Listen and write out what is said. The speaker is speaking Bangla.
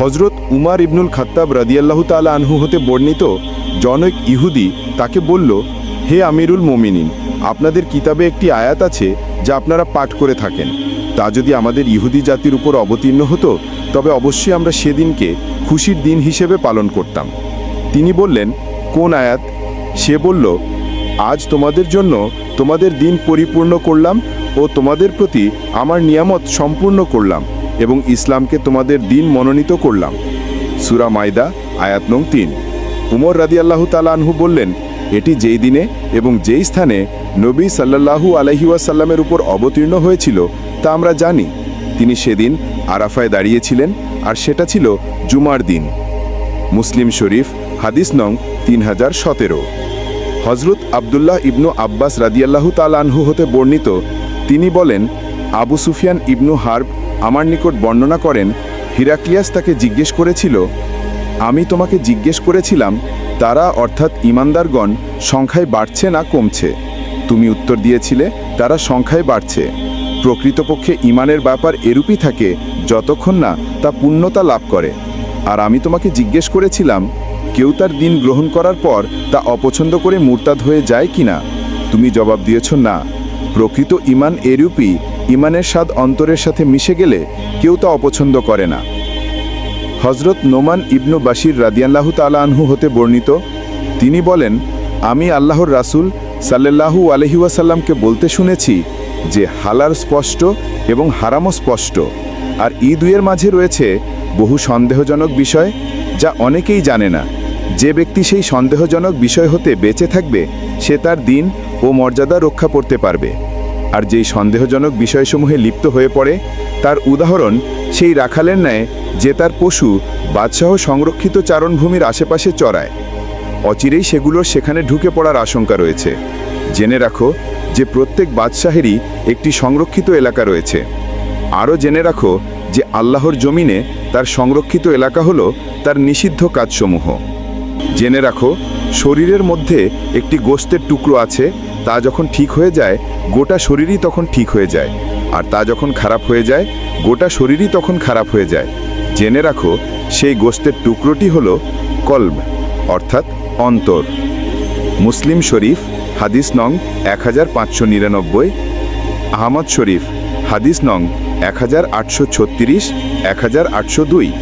হজরত উমার ইবনুল খাত্তাব রাদিয়াল্লাহু তাআলা আনহু হতে বর্ণিত জনক ইহুদি তাকে বলল, হে আমিরুল মোমিনিন, আপনাদের কিতাবে একটি আয়াত আছে যা আপনারা পাঠ করে থাকেন। তা যদি আমাদের ইহুদি জাতির উপর অবতীর্ণ হতো, তবে অবশ্যই আমরা সেদিনকে খুশির দিন হিসেবে পালন করতাম। তিনি বললেন, কোন আয়াত? সে বলল, আজ তোমাদের জন্য তোমাদের দিন পরিপূর্ণ করলাম ও তোমাদের প্রতি আমার নিয়ামত সম্পূর্ণ করলাম। এবং ইসলামকে তোমাদের দিন মনোনীত করলাম। সুরা মাইদা আয়াত নং তিন। উমর রাদি আল্লাহ তালানহু বললেন, এটি যেই দিনে এবং যেই স্থানে নবী সাল্লাল্লাহু আলহি ওয়াসাল্লামের উপর অবতীর্ণ হয়েছিল, তা আমরা জানি। তিনি সেদিন আরাফায় দাঁড়িয়েছিলেন, আর সেটা ছিল জুমার দিন। মুসলিম শরীফ, হাদিস নং তিন হাজার সতেরো। হজরত আবদুল্লাহ ইবনু আব্বাস রাদিয়াল্লাহু তালানহু হতে বর্ণিত, তিনি বলেন, আবু সুফিয়ান ইবনু হার্ব আমার নিকট বর্ণনা করেন, হিরাক্লিয়াস তাকে জিজ্ঞেস করেছিল, আমি তোমাকে জিজ্ঞেস করেছিলাম, তারা অর্থাৎ ইমানদারগণ সংখ্যায় বাড়ছে না কমছে? তুমি উত্তর দিয়েছিলে, তারা সংখ্যায় বাড়ছে। প্রকৃতপক্ষে ইমানের ব্যাপার এরূপই থাকে, যতক্ষণ না তা পূর্ণতা লাভ করে। আর আমি তোমাকে জিজ্ঞেস করেছিলাম, কেউ তার দিন গ্রহণ করার পর তা অপছন্দ করে মুরতাদ হয়ে যায় কিনা? তুমি জবাব দিয়েছ, না। প্রকৃত ইমান এরূপই ইমানের স্বাদ অন্তরের সাথে মিশে গেলে কেউ তা অপছন্দ করে না। হজরত নোমান ইবনু বাশির রাদিয়াল্লাহু তালা আনহু হতে বর্ণিত, তিনি বলেন, আমি আল্লাহর রাসূল সাল্লাল্লাহু আলহি ওয়াসাল্লামকে বলতে শুনেছি যে হালার স্পষ্ট এবং হারামও স্পষ্ট। আর ই দুয়ের মাঝে রয়েছে বহু সন্দেহজনক বিষয় যা অনেকেই জানে না। যে ব্যক্তি সেই সন্দেহজনক বিষয় হতে বেঁচে থাকবে, সে তার দিন ও মর্যাদা রক্ষা করতে পারবে। আর যেই সন্দেহজনক বিষয়সমূহে লিপ্ত হয়ে পড়ে, তার উদাহরণ সেই রাখালের ন্যায় যে তার পশু বাদশাহ সংরক্ষিত চারণভূমির আশেপাশে চড়ায়। অচিরেই সেগুলোর সেখানে ঢুকে পড়ার আশঙ্কা রয়েছে। জেনে রাখো যে প্রত্যেক বাদশাহেরই একটি সংরক্ষিত এলাকা রয়েছে। আরও জেনে রাখো যে আল্লাহর জমিনে তার সংরক্ষিত এলাকা হলো তার নিষিদ্ধ কাজসমূহ। জেনে রাখো শরীরের মধ্যে একটি গোস্তের টুকরো আছে তা যখন ঠিক হয়ে যায়, গোটা শরীরই তখন ঠিক হয়ে যায়। আর তা যখন খারাপ হয়ে যায়, গোটা শরীরই তখন খারাপ হয়ে যায়। জেনে রাখো, সেই গোস্তের টুকরোটি হলো কলব, অর্থাৎ অন্তর। মুসলিম শরীফ, হাদিস নং এক হাজার পাঁচশো নিরানব্বই। আহমদ শরীফ, হাদিস নং এক হাজার আটশো ছত্রিশ, এক হাজার আটশো দুই।